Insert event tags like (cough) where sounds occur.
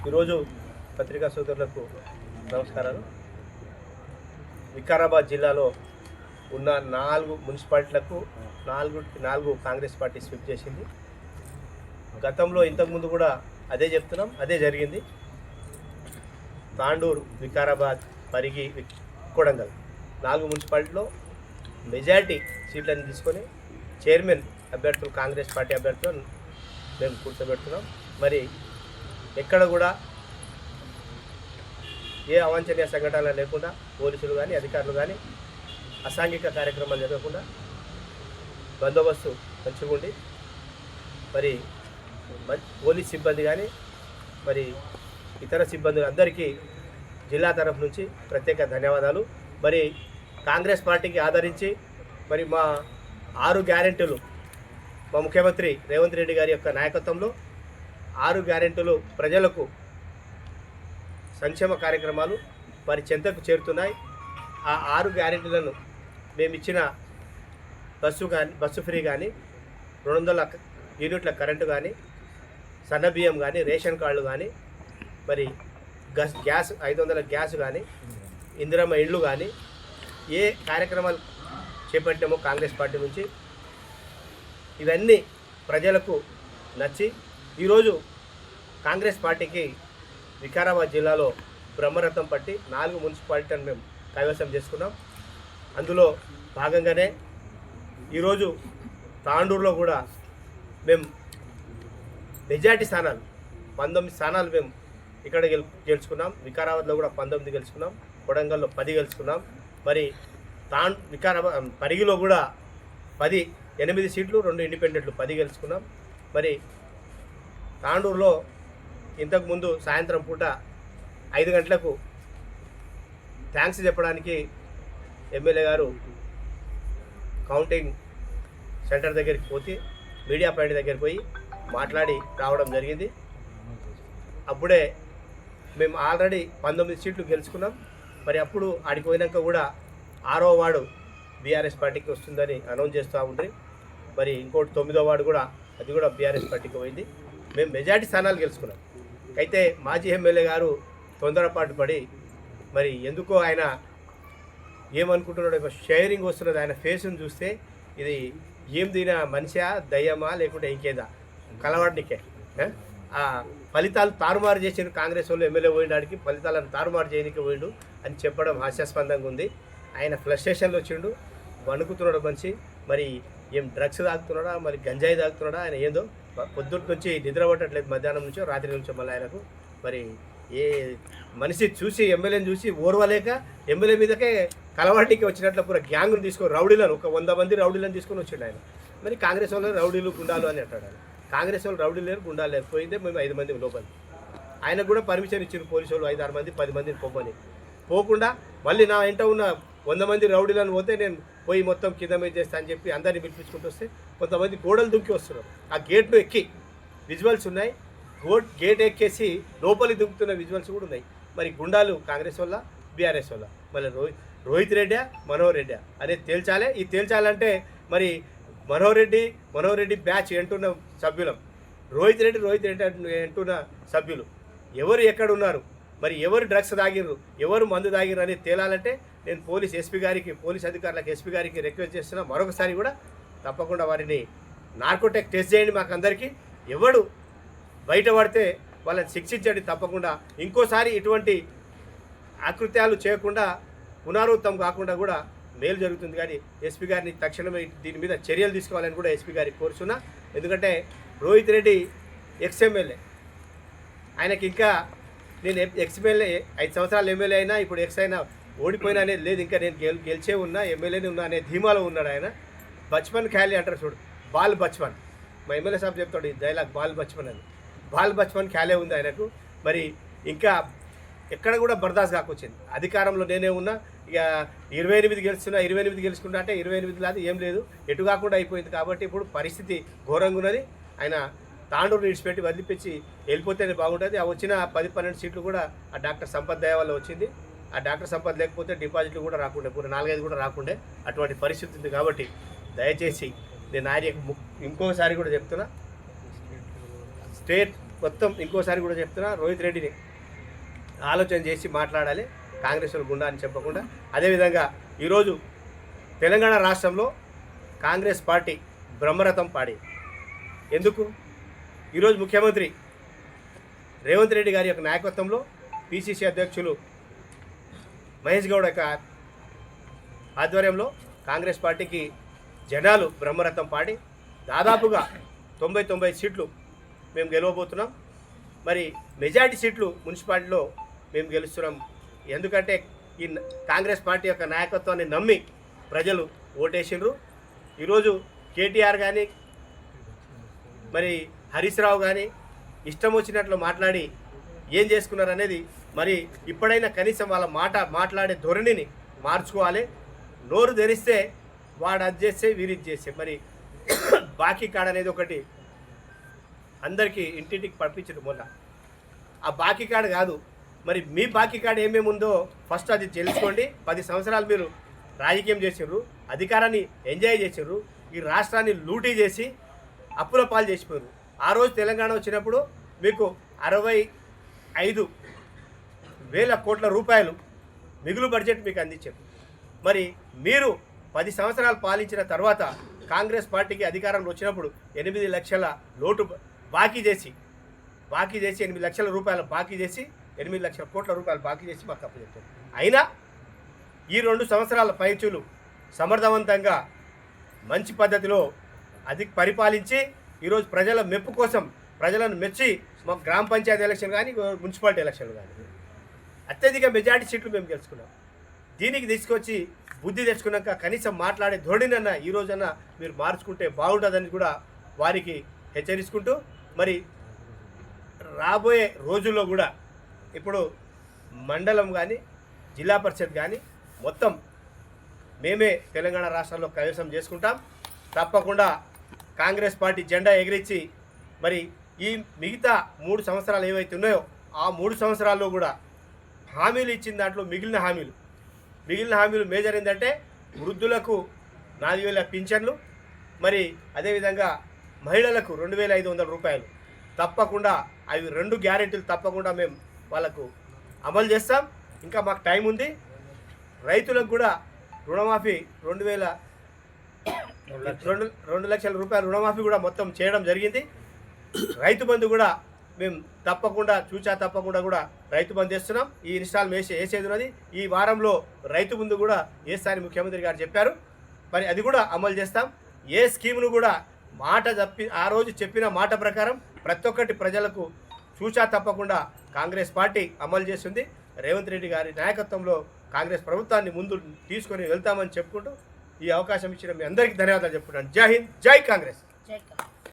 ఈరోజు పత్రికా సోదరులకు నమస్కారాలు. వికారాబాద్ జిల్లాలో ఉన్న నాలుగు మున్సిపాలిటీలకు నాలుగు నాలుగు కాంగ్రెస్ పార్టీ స్విప్ చేసింది. గతంలో ఇంతకుముందు కూడా అదే చెప్తున్నాం అదే జరిగింది. తాండూరు వికారాబాద్ పరిగి కొడంగల్ నాలుగు మున్సిపాలిటీలో మెజారిటీ సీట్లను తీసుకొని చైర్మన్ అభ్యర్థులు కాంగ్రెస్ పార్టీ అభ్యర్థులను మేము కూర్చోబెడుతున్నాం. మరి ఎక్కడ కూడా ఏ అవాంఛనీయ సంఘటనలు లేకుండా పోలీసులు కానీ అధికారులు కానీ అసాంఘిక కార్యక్రమాలు జరగకుండా బందోబస్తు మంచిగా మరి పోలీస్ సిబ్బంది కానీ మరి ఇతర సిబ్బంది అందరికీ జిల్లా తరఫు నుంచి ప్రత్యేక ధన్యవాదాలు. మరి కాంగ్రెస్ పార్టీకి ఆదరించి మరి మా ఆరు గ్యారెంటీలు మా ముఖ్యమంత్రి రేవంత్ రెడ్డి గారి యొక్క నాయకత్వంలో ఆరు గ్యారెంటీలు ప్రజలకు సంక్షేమ కార్యక్రమాలు వారి చెంతకు చేరుతున్నాయి. ఆ ఆరు గ్యారెంటీలను మేము ఇచ్చిన బస్సు కానీ బస్సు ఫ్రీ కానీ రెండు వందల యూనిట్ల కరెంటు కానీ సన్న బియ్యం కానీ రేషన్ కార్డులు కానీ మరి గస్ గ్యాస్ ఐదు వందల గ్యాస్ కానీ ఇందిరమ్మ ఇళ్ళు కానీ ఏ కార్యక్రమాలు చేపట్టామో కాంగ్రెస్ పార్టీ నుంచి ఇవన్నీ ప్రజలకు నచ్చి ఈరోజు కాంగ్రెస్ పార్టీకి వికారాబాద్ జిల్లాలో బ్రహ్మరథం పట్టి నాలుగు మున్సిపాలిటీలను మేము కైవసం చేసుకున్నాం. అందులో భాగంగానే ఈరోజు తాండూరులో కూడా మేము మెజార్టీ స్థానాలు పంతొమ్మిది స్థానాలు మేము ఇక్కడ గెలు గెలుచుకున్నాం. వికారాబాద్లో కూడా పంతొమ్మిది గెలుచుకున్నాం. కొడంగల్లో పది గెలుచుకున్నాం. మరి తాన్ వికారాబాద్ పరిగిలో కూడా పది ఎనిమిది సీట్లు రెండు ఇండిపెండెంట్లు పది గెలుచుకున్నాం. మరి తాండూరులో ఇంతకుముందు సాయంత్రం పూట ఐదు గంటలకు థ్యాంక్స్ చెప్పడానికి ఎమ్మెల్యే గారు కౌంటింగ్ సెంటర్ దగ్గరికి పోతే మీడియా పాయింట్ దగ్గరికి పోయి మాట్లాడి రావడం జరిగింది. అప్పుడే మేము ఆల్రెడీ పంతొమ్మిది సీట్లు గెలుచుకున్నాం. మరి అప్పుడు ఆడికి పోయినాక కూడా ఆరో వార్డు బీఆర్ఎస్ పార్టీకి వస్తుందని అనౌన్స్ చేస్తూ ఉండ్రి మరి ఇంకోటి తొమ్మిదో వార్డు కూడా అది కూడా బీఆర్ఎస్ పార్టీకి పోయింది. మేము మెజార్టీ స్థానాలు గెలుచుకున్నాం. అయితే మాజీ ఎమ్మెల్యే గారు తొందరపాటు పడి మరి ఎందుకో ఆయన ఏమనుకుంటున్నాడో షేరింగ్ వస్తున్నది ఆయన ఫేస్ని చూస్తే ఇది ఏం దిగినా మనిషా దయ్యమా లేకుంటే ఇంకేదా? కలవాడికే ఆ? ఆ ఫలితాలు తారుమారు చేసిన కాంగ్రెస్ వాళ్ళు ఎమ్మెల్యే పోయినాడికి ఫలితాలను తారుమారు చేయడానికి పోయిండు అని చెప్పడం హాస్యాస్పదంగా ఉంది. ఆయన ఫ్లస్ట్రేషన్లో వచ్చిండు వణుకుతున్నాడు మనిషి. మరి ఏం డ్రగ్స్ తాగుతున్నాడా? మరి గంజాయి తాగుతున్నాడా? ఆయన ఏందో? పొద్దున్న నుంచి నిద్ర పట్టట్లేదు మధ్యాహ్నం నుంచో రాత్రి నుంచో మళ్ళీ ఆయనకు. మరి ఏ మనిషి చూసి ఎమ్మెల్యేని చూసి ఓర్వలేక ఎమ్మెల్యే మీదకే కలవాటికి వచ్చినట్లు పూర గ్యాంగ్ను తీసుకొని రౌడీలను ఒక వంద మంది రౌడీలను తీసుకొని వచ్చాడు ఆయన. మరి కాంగ్రెస్ వాళ్ళు రౌడీలు గుండాలు అని అంటాడు ఆయన. కాంగ్రెస్ వాళ్ళు రౌడీలు లేరు గుండాలు లేరు. పోయిందే మేము ఐదు మంది లోపలి. ఆయనకు కూడా పర్మిషన్ ఇచ్చిన పోలీసు వాళ్ళు ఐదు ఆరు మంది పది మందిని పొమ్మని. పోకుండా మళ్ళీ నా ఇంట ఉన్న వంద మంది రౌడీలను పోతే నేను పోయి మొత్తం కింద మీద చేస్తా అని చెప్పి అందరిని పిలిపించుకుంటూ వస్తే కొంతమంది గోడలు దుంకి వస్తున్నారు. ఆ గేట్ను ఎక్కి విజువల్స్ ఉన్నాయి. గోట్ గేట్ ఎక్కేసి లోపలి దుంకుతున్న విజువల్స్ కూడా ఉన్నాయి. మరి గుండాలు కాంగ్రెస్ వల్ల బీఆర్ఎస్ వల్ల మళ్ళీ రోహిత్ రోహిత్ రెడ్డా మనోహర్ రెడ్డా అనేది తేల్చాలే. ఈ తేల్చాలంటే మరి మనోహర్ రెడ్డి మనోహర్ రెడ్డి బ్యాచ్ ఎంటున్న సభ్యులం. రోహిత్ రెడ్డి రోహిత్ రెడ్డి ఎంటున్న అంటున్న సభ్యులు. ఎవరు ఎక్కడ ఉన్నారు? మరి ఎవరు డ్రగ్స్ తాగిర్రు? ఎవరు మందు తాగిర్రు అనేది తేలాలంటే నేను పోలీస్ ఎస్పీ గారికి పోలీస్ అధికారులకు ఎస్పీ గారికి రిక్వెస్ట్ చేస్తున్నా. మరొకసారి కూడా తప్పకుండా వారిని నార్కోటెక్ టెస్ట్ చేయండి మాకు అందరికీ ఎవడు బయటపడితే వాళ్ళని శిక్షించండి తప్పకుండా. ఇంకోసారి ఇటువంటి ఆకృత్యాలు చేయకుండా పునరావృతం కాకుండా కూడా మేలు జరుగుతుంది. కానీ ఎస్పీ గారిని తక్షణమే దీని మీద చర్యలు తీసుకోవాలని కూడా ఎస్పీ గారికి కోరుచున్నా. ఎందుకంటే రోహిత్ రెడ్డి ఎక్స్ఎమ్మెల్యే ఆయనకి ఇంకా నేను ఎక్స్ ఎమ్మెల్యే ఐదు సంవత్సరాలు ఎమ్మెల్యే అయినా ఇప్పుడు ఎక్స్ అయినా ఓడిపోయినా అనేది లేదు. ఇంకా నేను గెల్ గెలిచే ఉన్నా ఎమ్మెల్యేనే ఉన్నా అనే ధీమాలో ఉన్నాడు ఆయన. బచ్పన్ ఖాళీ అంటారు చూడు. బాల్ బచ్పన్. మా ఎమ్మెల్యే సాబ్ చెప్తాడు ఈ డైలాగ్ బాల్ బచ్పన్ అని. బాల్ బచ్పన్ ఖాళీ ఉంది ఆయనకు. మరి ఇంకా ఎక్కడ కూడా బర్దాస్ కాకొచ్చింది. అధికారంలో నేనే ఉన్నా. ఇక ఇరవై ఎనిమిది గెలుస్తున్నా ఇరవై ఎనిమిది గెలుచుకుంటా అంటే ఇరవై ఎనిమిది లేదు ఏం లేదు. ఎటు కాకుండా అయిపోయింది కాబట్టి ఇప్పుడు పరిస్థితి ఘోరంగా ఉన్నది. ఆయన తాండూరు విడిచిపెట్టి వదిలిపించి వెళ్ళిపోతేనే బాగుంటుంది. ఆ వచ్చిన పది పన్నెండు సీట్లు కూడా ఆ డాక్టర్ సంపత్ దయ వల్ల వచ్చింది. ఆ డాక్టర్ సంపద లేకపోతే డిపాజిట్లు కూడా రాకుండే పూర నాలుగైదు కూడా రాకుండే అటువంటి పరిస్థితి ఉంది కాబట్టి దయచేసి నేను ఆయన ఇంకోసారి కూడా చెప్తున్నా. స్టేట్ మొత్తం ఇంకోసారి కూడా చెప్తున్నా. రోహిత్ రెడ్డిని ఆలోచన చేసి మాట్లాడాలి. కాంగ్రెస్ గుండా అని చెప్పకుండా. అదేవిధంగా ఈరోజు తెలంగాణ రాష్ట్రంలో కాంగ్రెస్ పార్టీ బ్రహ్మరథం పాడి. ఎందుకు? ఈరోజు ముఖ్యమంత్రి రేవంత్ రెడ్డి గారి యొక్క నాయకత్వంలో పిసిసి అధ్యక్షులు మహేష్ గౌడ్ యొక్క ఆధ్వర్యంలో కాంగ్రెస్ పార్టీకి జనాలు బ్రహ్మరథం పాడి దాదాపుగా తొంభై తొంభై సీట్లు మేము గెలవబోతున్నాం. మరి మెజారిటీ సీట్లు మున్సిపాలిటీలో మేము గెలుస్తున్నాం. ఎందుకంటే ఈ కాంగ్రెస్ పార్టీ యొక్క నాయకత్వాన్ని నమ్మి ప్రజలు ఓటేసిండ్రు. ఈరోజు కేటీఆర్ కానీ మరి హరీష్ రావు కానీ ఇష్టం వచ్చినట్లు మాట్లాడి ఏం చేసుకున్నారు అనేది మరి ఇప్పుడైనా కనీసం వాళ్ళ మాట మాట్లాడే ధోరణిని మార్చుకోవాలి. నోరు ధరిస్తే వాడు అది చేస్తే వీరి చేస్తే. మరి (coughs) బాకీ కార్డ్ అనేది ఒకటి అందరికీ ఇంటింటికి పంపించడం మొన్న ఆ బాకీ కార్డు కాదు మరి మీ బాకీ కార్డు ఏమేమి ఉందో ఫస్ట్ అది తెలుసుకోండి. పది సంవత్సరాలు మీరు రాజకీయం చేసిండ్రు అధికారాన్ని ఎంజాయ్ చేసిండ్రు ఈ రాష్ట్రాన్ని లూటీ చేసి అప్పుల పాలు చేసిపోయారు ఆ రోజు తెలంగాణ వచ్చినప్పుడు మీకు అరవై ఐదు వేల కోట్ల రూపాయలు మిగులు బడ్జెట్ మీకు అందించారు. మరి మీరు పది సంవత్సరాలు పాలించిన తర్వాత కాంగ్రెస్ పార్టీకి అధికారంలో వచ్చినప్పుడు ఎనిమిది లక్షల లోటు బాకీ చేసి బాకీ చేసి ఎనిమిది లక్షల రూపాయలు బాకీ చేసి ఎనిమిది లక్షల కోట్ల రూపాయలు బాకీ చేసి మాకు తప్పు చెప్తారు అయినా ఈ రెండు సంవత్సరాల పైచులు సమర్థవంతంగా మంచి పద్ధతిలో అది పరిపాలించి ఈరోజు ప్రజల మెప్పు కోసం ప్రజలను మెచ్చి మా గ్రామ పంచాయతీ ఎలక్షన్ కానీ మున్సిపాలిటీ ఎలక్షన్లు కానీ. అత్యధిక మెజార్టీ సీట్లు మేము గెలుచుకున్నాం. దీనికి తీసుకొచ్చి బుద్ధి తెచ్చుకున్నాక కనీసం మాట్లాడే ధోరణినన్న ఈ రోజన్నా మీరు మార్చుకుంటే బాగుంటుందని కూడా వారికి హెచ్చరించుకుంటూ మరి రాబోయే రోజుల్లో కూడా ఇప్పుడు మండలం కానీ జిల్లా పరిషత్ కానీ మొత్తం మేమే తెలంగాణ రాష్ట్రంలో కైవసం చేసుకుంటాం. తప్పకుండా కాంగ్రెస్ పార్టీ జెండా ఎగిరించి మరి ఈ మిగతా మూడు సంవత్సరాలు ఏవైతే ఉన్నాయో ఆ మూడు సంవత్సరాల్లో కూడా హామీలు ఇచ్చిన దాంట్లో మిగిలిన హామీలు. మిగిలిన హామీలు మేజర్ ఏంటంటే వృద్ధులకు నాలుగు వేల పింఛన్లు మరి అదేవిధంగా మహిళలకు రెండు వేల ఐదు వందల రూపాయలు. తప్పకుండా అవి రెండు గ్యారెంటీలు తప్పకుండా మేము వాళ్ళకు అమలు చేస్తాం. ఇంకా మాకు టైం ఉంది. రైతులకు కూడా రుణమాఫీ రెండు వేల రెండు రెండు లక్షల రూపాయల రుణమాఫీ కూడా మొత్తం చేయడం జరిగింది. రైతు బంధు కూడా మేము తప్పకుండా చూచా తప్పకుండా కూడా రైతు బంధు చేస్తున్నాం. ఈ ఇన్స్టాల్ వేసే వేసేది ఉన్నది. ఈ వారంలో రైతు బంధు కూడా ఏసారి ముఖ్యమంత్రి గారు చెప్పారు. మరి అది కూడా అమలు చేస్తాం. ఏ స్కీమ్ను కూడా మాట తప్పి ఆ రోజు చెప్పిన మాట ప్రకారం ప్రతి ఒక్కటి ప్రజలకు చూచా తప్పకుండా కాంగ్రెస్ పార్టీ అమలు చేస్తుంది. రేవంత్ రెడ్డి గారి నాయకత్వంలో కాంగ్రెస్ ప్రభుత్వాన్ని ముందు తీసుకొని వెళ్తామని చెప్పుకుంటూ ఈ అవకాశం ఇచ్చిన మీ అందరికీ ధన్యవాదాలు చెప్పుకుంటాను జై హింద్ జై కాంగ్రెస్. జై కాంగ్రెస్.